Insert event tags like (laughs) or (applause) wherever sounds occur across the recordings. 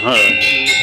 (laughs) ಹಾಂ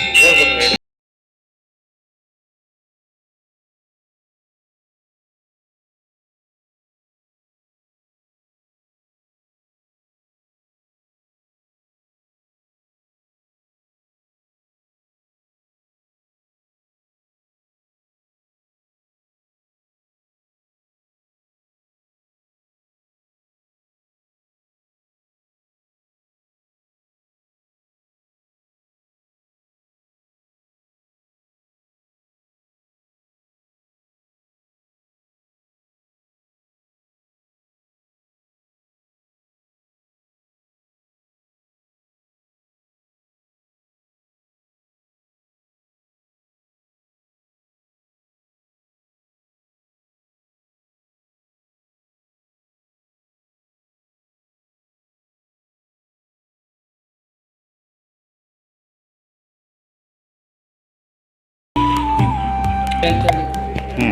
ಹ್ಞೂ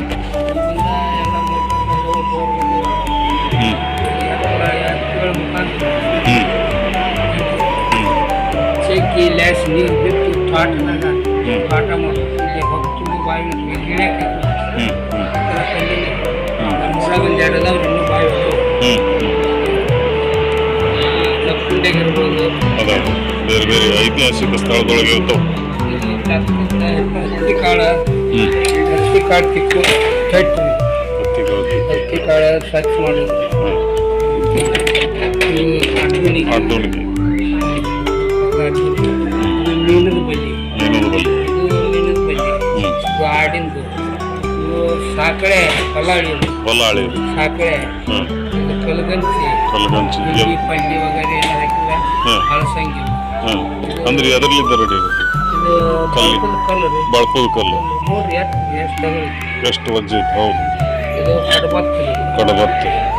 ಹ್ಞೂ ಹ್ಞೂ ಚೆಕ್ಕಿ ಲ್ಯಾಸ್ ನೀರು ಬಿಟ್ಟು ತೋಟನಾಗ ಹ್ಮ್. ತೋಟ ಮಾಡಿ ಇಲ್ಲಿ ಹೋಗ್ತೀನಿ ಬಾವಿ ಗಿಡಕ್ಕೆ ಹ್ಞೂ ಹ್ಞೂ ನಮ್ಮೂರಾಗ ಒಂದು ಎರಡು ಅದಾವ ಇನ್ನೂ ಬಾವಿ ಹ್ಞೂ ಲಕ್ಕುಂಡೆಗೆ ಇರ್ಬೋದು ಅದಾವ ಬೇರೆ ಬೇರೆ ಐತಿಹಾಸಿಕ ಸ್ಥಳದೊಳಗೆ ಇರ್ತಾವೆ ಇದು ಹತ್ತಿ ಕಾಳು ಹ್ಞೂ ಹತ್ತಿ ಕಾಳು ಕಿತ್ತು ಕಟ್ಟಿ ಹತ್ತಿ ಕಾಳು ಸ್ವಚ್ಛ ಮಾಡಿ ಹಾಂ ಇದು ಅಡ್ಮಿನಿಗೆ ಆಟೋಣಿಗೆ ಮೀನದ ಬಲಿ ಮೀನದ ಬಲಿ ಇದು ಆಡಿಂದು ಸಾಕಳೆ. ಪಲ್ಲಾಳಿ ಪಲ್ಲಾಳಿ ಸಾಕಳೆ ಕಲಗಂಚಿ ಕಲ್ಲಗಂಚಿ ಈ ಪಂಡಿ ವಗೈರೆ ಏನು ಹಾಕಿಲ್ಲ. ಹಳಸಂಗಿ ಅಂದ್ರೆ ಅದರಲ್ಲಿ ರೆಡಿ ಇದು ಕಲ್ಲಿ. ಬಳಪದ ಕಲ್ಲು. ರೀ ಬಳಪದ ಕಲ್ಲು ನೋಡ್ರಿ ಎಷ್ಟು ಎಷ್ಟು ತಗರಿ ಎಷ್ಟು ವಜ್ಜೆ ಐತೆ ಹೌದು. ಇದು ಕಡಬತ್ತು.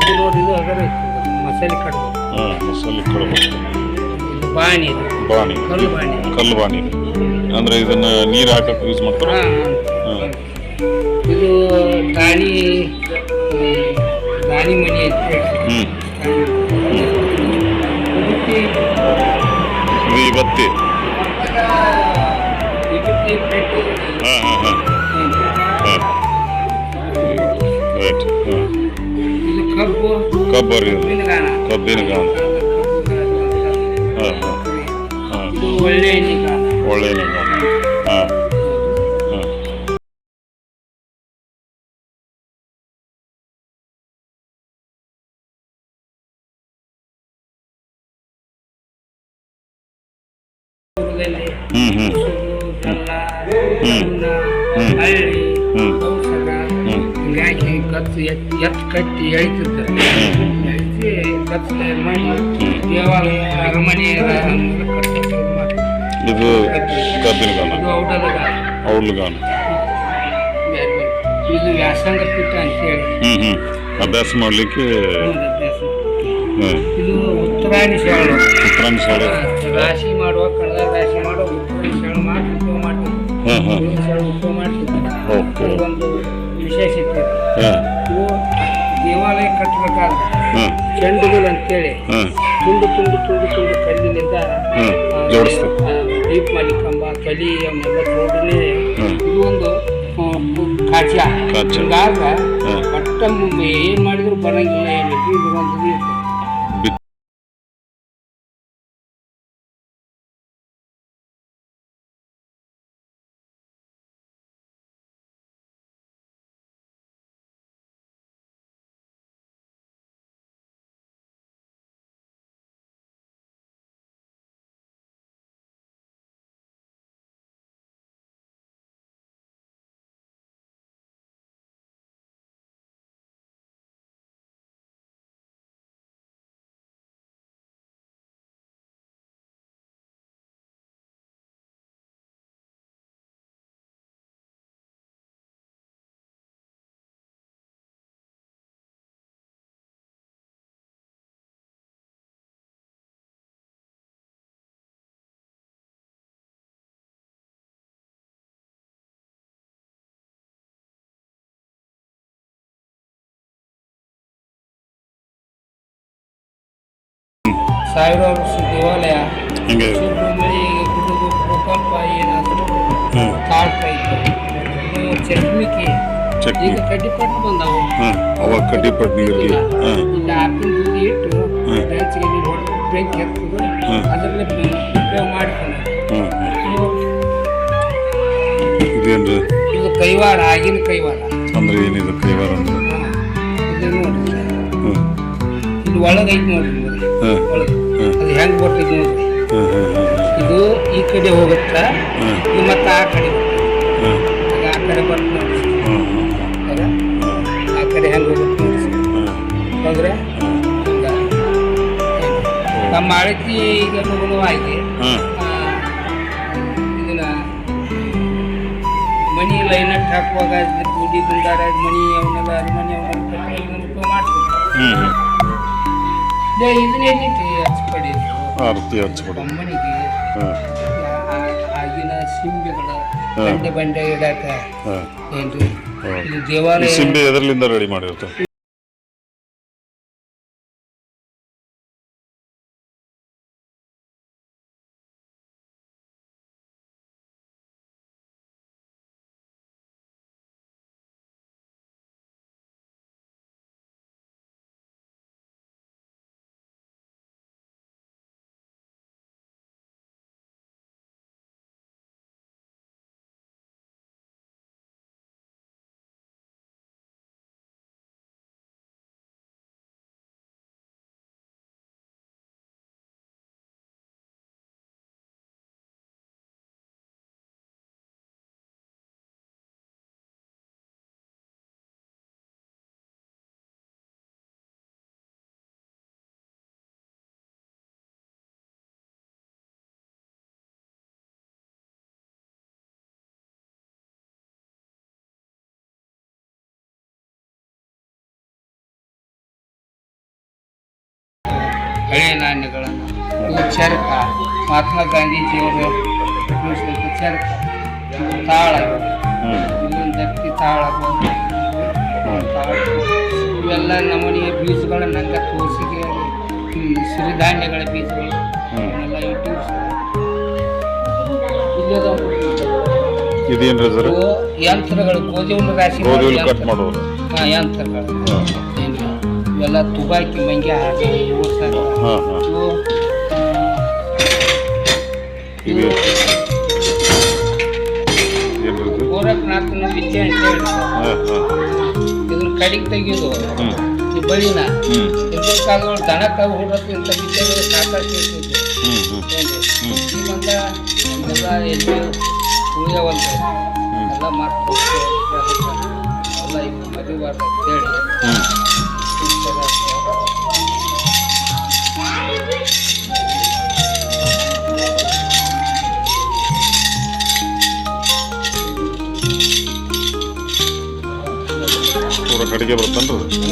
ಇದು ನೋಡಿ ಇದು ಮಸಾಲೆ ಕಡಬತ್ತು. ಹಾಂ ಮಸಾಲೆ ಕಡಬತ್ತು. ಇದು ಬಾಣಿ ಇದು. ಬಾಣಿ. ಕಲ್ಲು ಬಾಣಿ. ಕಲ್ಲು ಬಾಣಿ. ಅಂದ್ರೆ ಇದನ್ನ ನೀರು ಹಾಕಕ್ಕೆ ಯೂಸ್ ಮಾಡ್ತಾರೆ? ಹಾ, ಇದು ಹ್ಮ್, ದಾಣಿ ಮನಿ ಐತೆ ಹ್ಞೂ ವಿಭೂತಿ ಪೆಟ್ಟು ಹಾಂ ಹಾಂ ಹಾಂ. ಹಾಂ. ರೈಟ್ ಹಾಂ ಕಬ್ಬರಿ ಕಬ್ಬಿನ ಗಾನ. ಹಾಂ ಹಾಂ. ಹಾಂ. ಇದು ಒಳ್ಳೆ ಎಣ್ಣೆಗಾಣ ಒಳ್ಳೆ ಗಾನ. ಹಿಂಗಾಗಿ ಕತ್ತು ಎತ್ ಎತ್ತು ಕಟ್ಟಿ ಎಳಿತಿರ್ತಾರೆ. ಎಳಿಸಿ ಕತ್ತು ಮಾಡಿ ದೇವಾಲಯ ಅರಮನೆ. ಇದು ಕಬ್ಬಿನ ಗಾನ. ಔಡ್ಲ ಗಾನ. ಇದು ವ್ಯಾಸಂಗ ಪೀಠ ಅಂತೇಳಿ ಹ್ಞೂ ಹ್ಞೂ ಅಭ್ಯಾಸ ಮಾಡಲಿಕ್ಕೆ ಇದು ಉತ್ತರಾಯಣ ಶಾಲೆ. ಉತ್ತರಾಯಣ ಶಾಲೆ. ರಾಶಿ ಮಾಡುವ ಕಳೆದ ರಾಶಿ ಮಾಡುವ ಉತ್ತರಾಯಣ ಶಾಲೆ ಮಾಡಿ ಉಪಯೋಗ ಮಾಡ್ತೀವಿ ಉಪಯೋಗ ಓಕೆ ಒಂದು ವಿಶೇಷತೆ. ಹಾಂ. ಇವು ದೇವಾಲಯ ಕಟ್ಟಬೇಕಾದ್ರೆ ಚೆಂಡುಗಳು ಅಂತೇಳಿ ತುಂಡು ತುಂಡು ತುಂಡು ತುಂಡು ಕಲ್ಲಿನಿಂದ ಕಂಬ ದೀಪ ಮಲಿಕಂಬ ಕಲಿ ಅವನ್ನೆಲ್ಲ ಜೋಡಣೆ ಇದು ಒಂದು ಕಾಚ. ಹಿಂಗಾಗ. ಏನು ಏನ್ ಮಾಡಿದ್ರು ಬರಂಗಿಲ್ಲ ಏನು ಇದು ಒಂದು ಸಾವಿರಾರು ದೇವಾಲಯ ಹಿಂಗೆ ಗುಡ್ಡದ ಏನಾದರೂ ತಾಳ್ತಾ ಇತ್ತು ಚಟ್ಮಿಕಿ ಚಟ್ನಿ ಈಗ ಕಡ್ಡಿ ಪಟ್ಟು ಬಂದವು ಅವಾಗ ಕಡ್ಡಿ ಪಟ್ನಿಗಿರ್ಲಿ ಹಾಂ ಇಲ್ಲಿ ಬೂದಿ ಇಟ್ಟು. ಬೆಂಚಿಗೆ ನೀರು ಹೊಡೆದು ಬೆಂಕಿ. ಅದರಲ್ಲೇ ಉಪಯೋಗ ಮಾಡಿಕೊಂಡು ಇದೇನ್ರಿ ಇದು ಕೈವಾರ ಆಗಿನ ಕೈವಾರ ಅಂದ್ರೆ ಏನಿದು ಕೈವಾರ ಅಂದ್ರೆ ಇದು ನೋಡ್ರಿ ಇದು ಒಳಗೈತಿ ನೋಡ್ರಿ ಒಳಗೆ. ಅದು ಹೆಂಗ್ ಬರ್ತೈತಿ ನೋಡ್ರಿ ಇದು ಈ ಕಡೆ ಹೋಗುತ್ತಾ ಮತ್ತೆ ಆ ಕಡೆ ಬರ್ತೈತಿ. ಹಾಂ ಆ ಕಡೆ ಬರ್ತದೆ ಆ ಕಡೆ ಹೆಂಗ್ ಹೋಗುತ್ತೆ ಹಾಂ ನಮ್ಮ ಅಳತಿ ಈಗ ಹಾಂ ಇದನ್ನ ಮನಿ ಲೈನಟ್ ಹಾಕುವಾಗ ಗುಡಿ ಗುಂಡಾರ, ಮನಿ ಅವನ್ನೆಲ್ಲ ಅರಮನೆ ಅವನ್ನೆಲ್ಲ ಮಾಡ್ತೀವಿ ಆರತಿ ಹಚ್ಕೊಡಿ ಅಮ್ಮನಿಗೆ ಹಾಂ ಆ- ಆಗಿನ ಸಿಂಬಿಗಳ ಹಾ. ಬಂಡೆ ಬಂಡೆ ಇಡಾಕ ಹಾಂ ಏನ್ರಿ ಹೌದು. ಇದು ಈ ದೇವಾಲಯ ಸಿಂಬೆ ಎದರ್ಲಿಂದ ರೆಡಿ ಮಾಡಿರ್ತಾರೆ ಹಳೆಯ ನಾಣ್ಯಗಳನ್ನು. ಇದು ಚರಕ ಮಹಾತ್ಮ ಗಾಂಧೀಜಿಯವರು ಉಪಯೋಗಿಸಿದಂಥ ಚರಕ. ತಾಳ. ಇಲ್ಲೊಂದು ಅಕ್ಕಿ ತಾಳ. ಇವೆಲ್ಲ ನಮೂನೆಯ ಬೀಜಗಳನ್ನು ನಂಗೆ ತೋರಿಸಿಗೆ ಸಿರಿಧಾನ್ಯಗಳ ಬೀಜಗಳು. ಎಲ್ಲ ಇಲ್ಲದ ಇದೇನ್ರಿ ಯಂತ್ರಗಳು ಗೋಧಿ ರಾಶಿ ಗೋಧಿ. ಕಟ್ ಮಾಡೋದು ಹಾ, ಯಂತ್ರಗಳು? ಇವೆಲ್ಲ ತುಬಾಕಿ ಮಂಗೆ ಹಾಕಿ ಹಾಂ ಹಾಂ. ಇದು ಇದು ಗೋರಖನಾಥನ ವಿದ್ಯೆ ಅಂತ ಹೇಳಿ ಇದನ್ನ ಕಡಿಗೆ ತೆಗೆಯೋದು. ಈ ಬಳಿನ ಹಿಂದಿನ ಕಾಲದೊಳಗೆ ದನಕ ಹೊಡೋಕ್ಕಿಂತ ವಿದ್ಯೆಗಳು ಸಾಕಷ್ಟು ಈಗಂದ ಎಲ್ಲ ಎಲ್ಲಿ ಉಳಿಯವಲ್ರಿ ಹ್ಮ್. ಎಲ್ಲ ಮಾತು ಎಲ್ಲ ಈಗ ಮದುವೆ ಅಂತೇಳಿ ಪೂರ ಕಡೆಗೆ ಬರ್ತನ್ರಿ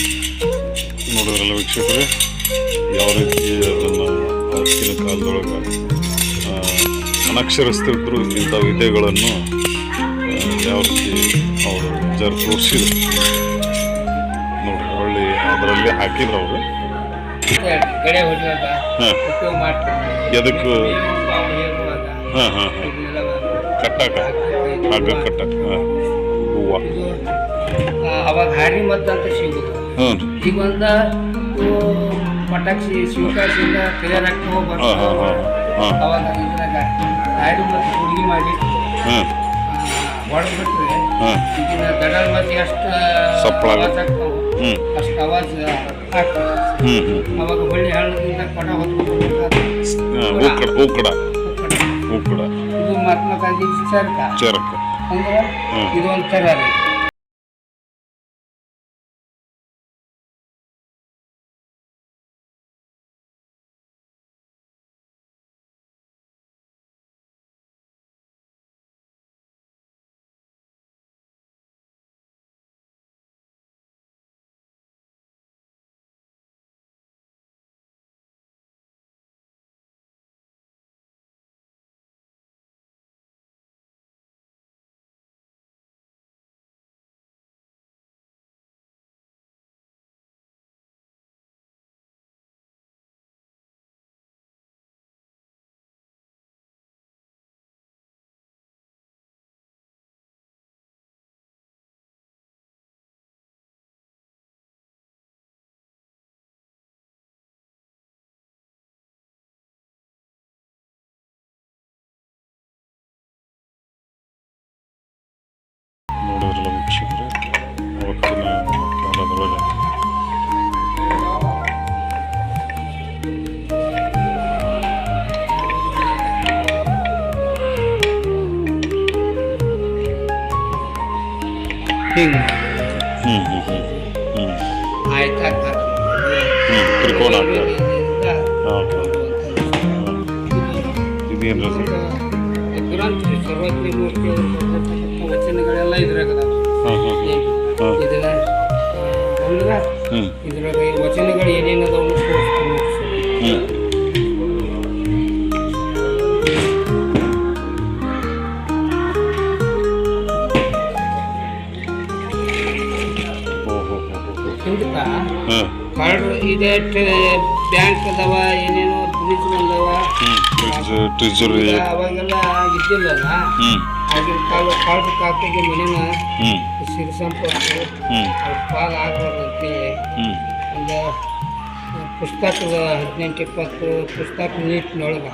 ನೋಡಿದ್ರಲ್ಲ ವೀಕ್ಷಕರೇ ಯಾವ ರೀತಿ ಅದನ್ನು ಅವತ್ತಿನ ಕಾಲದೊಳಗೆ ಆ, ಅನಕ್ಷರಸ್ಥರಿದ್ರು ಇಂಥ ವಿದ್ಯೆಗಳನ್ನು ಯಾವ ರೀತಿ ಅವರು ಜರ್ ತೋರಿಸಿದ್ರು. ನೋಡಿ ಹೊಳ್ಳಿ ಅದರಲ್ಲಿ ಹಾಕಿದ್ರು ಅವರು. ಎದಕ್ಕೂ? ಹಾಂ ಹಾಂ ಹಾಂ. ಕಟ್ಟಾಕ? ಹಾಗ ಕಟ್ಟಾಕ ಹಾಂ. ಹೂವು. ಅವಾಗ ಹಾರಿ ಮದ್ದು ಅಂತ ಸಿಗುದು. ಈಗ ಒಂದ ಪಟಾಕ್ಷಿ ಶಿವಕಾಶಿಯಿಂದ ಕ್ಲಿಯರ್ ಆಗ್ತಾ ಹೋಗಿ ಅವಾಗ ಇದ್ರಾಗ ಹಾರಿ ಮತ್ತು ಹುಡುಗಿ ಮಾಡಿ ಹಾಂ ಹೊಡೆದ್ಬಿಟ್ರೆ ಹಾಂ ಈಗಿನ ಗಡಲ ಮತ್ತೆ ಎಷ್ಟು ಅಷ್ಟು ಆಗ್ತದೆ ಅವಾಗ ಹೊಳ್ಳಿ ಹಳ್ಳದಿಂದ ಕೊಡ ಹೊತ್ಕೊಂಡು ಹಾಂ ಉಕ್ಕಡ ಉಕ್ಕಡ ಉಕ್ಕಡ ಇದು ಮಹಾತ್ಮ ಗಾಂಧೀಜಿ ಚರಕ ಚರಕ ಅಂದ್ರೆ ಹ್ಮ್. ಇದು ಒಂಥರ ರೀ ಹಿಂಗೆ ಹ್ಮ್ ಹ್ಞೂ ಹ್ಞೂ ಹ್ಞೂ ಆಯ್ತಾಕಾರ ಹ್ಞೂ ತ್ರಿಕೋನ ಆಕಾರ ಹಾಂ ಹಾಂ ಇದೇನು ರೀ ಗ್ರಂಥ ಸರ್ವಜ್ಞ ಮೂರ್ತಿ ಅವರು ಬರೆದಿರ್ತಕ್ಕಂಥ ವಚನಗಳೆಲ್ಲ ಇದ್ರಾಗ. ಹಾಂ ಹಾಂ ಹಾಂ ಇದ್ರಾಗ ವಚನಗಳು ಏನೇನು ಹಿಂದಕ್ಕ ಇದೆ ಬ್ಯಾಂಕ್ ಅದಾವ ಏನೇನೋ ಬ್ರಿಡ್ಜ್ ಬಂದವ ಹ್ಞೂ ಟ್ರಿಜರಿ ಅವಾಗೆಲ್ಲ ಇದ್ದಿಲ್ಲಲ್ಲ? ಆಗಿನ ಕಾಲ ಕಳ್ರ ಖಾತೆಗೆ ಮನೇನ ಸಿರಿ ಸಂಪತ್ತು ಪಾಲ್ ಒಂದು ಪುಸ್ತಕದ ಹದಿನೆಂಟು ಇಪ್ಪತ್ತು ಪುಸ್ತಕ ನೀಟ್ನೊಳಗೆ.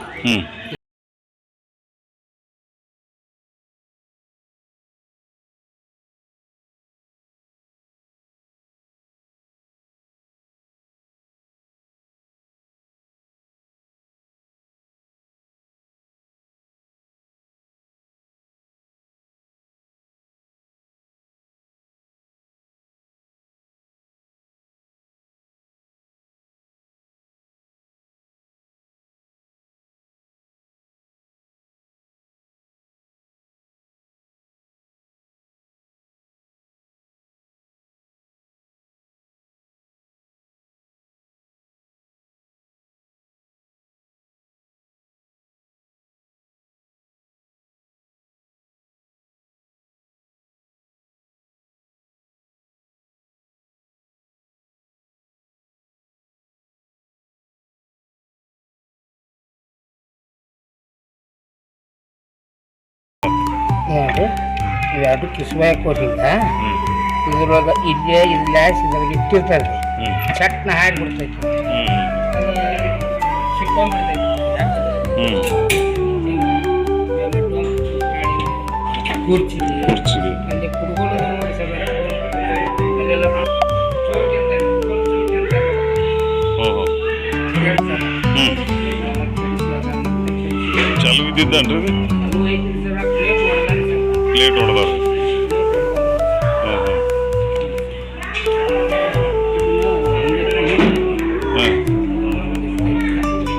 ನೋಡ್ರಿ ಇವೆರಡು ಕಿಸುವಾಯ ಕೊಟ್ಟಿಲ್ಲ ಹ್ಞೂ ಇದ್ರೊಳಗೆ ಇಲ್ಲೇ ಇಲ್ಲ ಇಟ್ಟಿರ್ತಾರೆ. ಹ್ಞೂ ಚಟ್ನ ಹಾಡಿ ಬಿಡ್ತೈತಿ. ಹ್ಞೂ ಸಿಕ್ಕೊಂಡ್ಬಿಡ್ತೈತಿ. ಹ್ಞೂ ಕೂರ್ಚಿ ಅಲ್ಲಿ ಕುಡ್ಕೊಂಡು ನೋಡಿ ಸರ್. ಅಲ್ಲೆಲ್ಲ ಚಾಲು ಇದ್ದಿದ್ದನ್ರಿ ಅದು? ಸರ್. ಪ್ಲೇಟ್ ಹೊಡೆದಾರ ಹಾಂ ಹಾಂ ಹಾಂ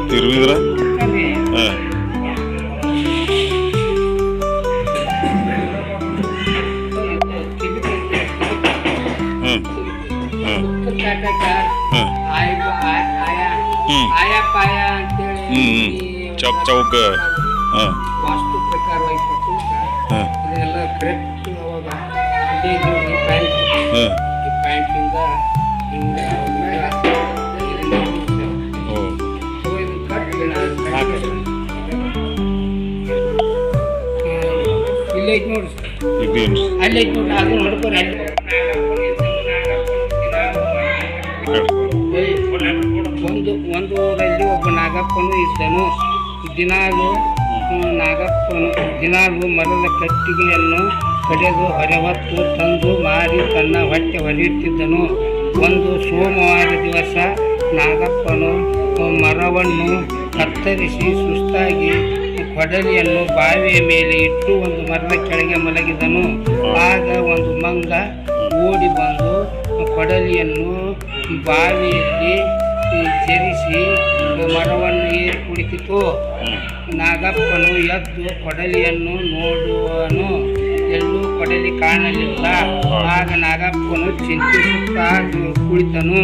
ತಿರುವಿದ್ರ ಹಾಂ ಹಾಂ. ಓ. ಇದೇನು ಹೊಡ್ಕೊರಿ ಅಲ್ಲಿ ಏಯ್, ಒಂದು ಒಂದು ಊರಲ್ಲಿ ಒಬ್ಬ ನಾಗಪ್ಪನು ಇದ್ದನು. ದಿನಾಲು ನಾಗಪ್ಪನು ದಿನಾಲು ಮರದ ಕಟ್ಟಿಗೆಯನ್ನು ಕಡೆದು ಹೊರವತ್ತು ತಂದು ಮಾರಿ ತನ್ನ ಹೊಟ್ಟೆ ಹೊಲಿಯುತ್ತಿದ್ದನು. ಒಂದು ಸೋಮವಾರ ದಿವಸ ನಾಗಪ್ಪನು ಮರವನ್ನು ಕತ್ತರಿಸಿ ಸುಸ್ತಾಗಿ ಕೊಡಲಿಯನ್ನು ಬಾವಿಯ ಮೇಲೆ ಇಟ್ಟು ಒಂದು ಮರದ ಕೆಳಗೆ ಮಲಗಿದನು. ಆಗ ಒಂದು ಮಂಗ ಓಡಿ ಬಂದು ಕೊಡಲಿಯನ್ನು ಬಾವಿಯಲ್ಲಿ ಜರಿಸಿ ಮರವನ್ನು ಏರಿ ಕುಳಿತಿತು. ನಾಗಪ್ಪನು ಎದ್ದು ಕೊಡಲಿಯನ್ನು ನೋಡುವನು. ಕೊಡಲಿ ಕಾಣಲಿಲ್ಲ ಆಗ ನಾಗಪ್ಪನು ಚಿಂತಿಸುತ್ತಾ ಕುಳಿತನು.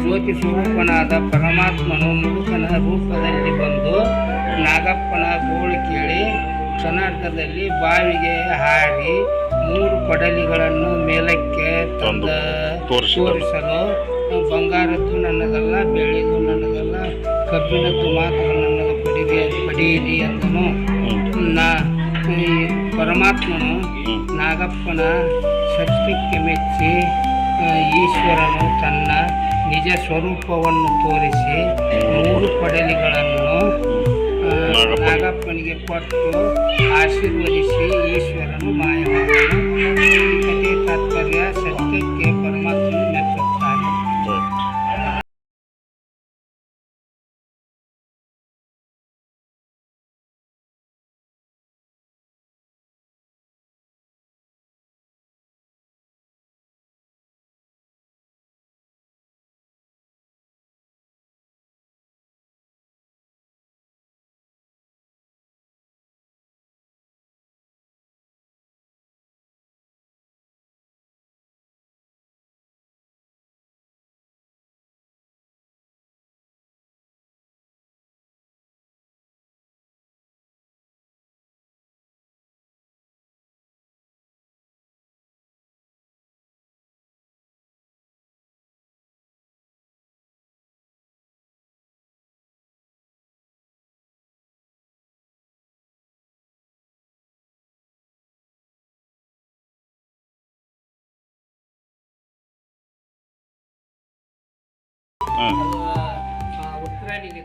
ಜ್ಯೋತಿ ಸ್ವರೂಪನಾದ ಪರಮಾತ್ಮನು ಮುದುಕನ ರೂಪದಲ್ಲಿ ಬಂದು ನಾಗಪ್ಪನ ಗೋಳು ಕೇಳಿ ಕ್ಷಣಾರ್ಧದಲ್ಲಿ ಬಾವಿಗೆ ಹಾರಿ ಮೂರು ಕೊಡಲಿಗಳನ್ನು ಮೇಲಕ್ಕೆ ತಂದ. ತೋರಿಸಲು ಬಂಗಾರದ್ದು ನನ್ನದಲ್ಲ ಬೆಳ್ಳಿದು ನನ್ನದಲ್ಲ ಕಬ್ಬಿಣದ್ದು ಮಾತ್ರ ನನ್ನದು ಪಡಿಗೆ ಪಡೆಯಿರಿ ಅಂದನು. ನಾ ಪರಮಾತ್ಮನು ನಾಗಪ್ಪನ ಸತ್ಯಕ್ಕೆ ಮೆಚ್ಚಿ ಈಶ್ವರನು ತನ್ನ ನಿಜ ಸ್ವರೂಪವನ್ನು ತೋರಿಸಿ ಮೂರು ಪಡಲಿಗಳನ್ನು ನಾಗಪ್ಪನಿಗೆ. ಕೊಟ್ಟು ಆಶೀರ್ವದಿಸಿ ಈಶ್ವರನು ಮಾಯವಾದನು ಕಥೆ ತಾತ್ಪರ್ಯ ಸತ್ಯಕ್ಕೆ ಪರಮಾತ್ಮನು ಹಾಂ ಆ, ಉತ್ತರಾಯಣಿಗೆ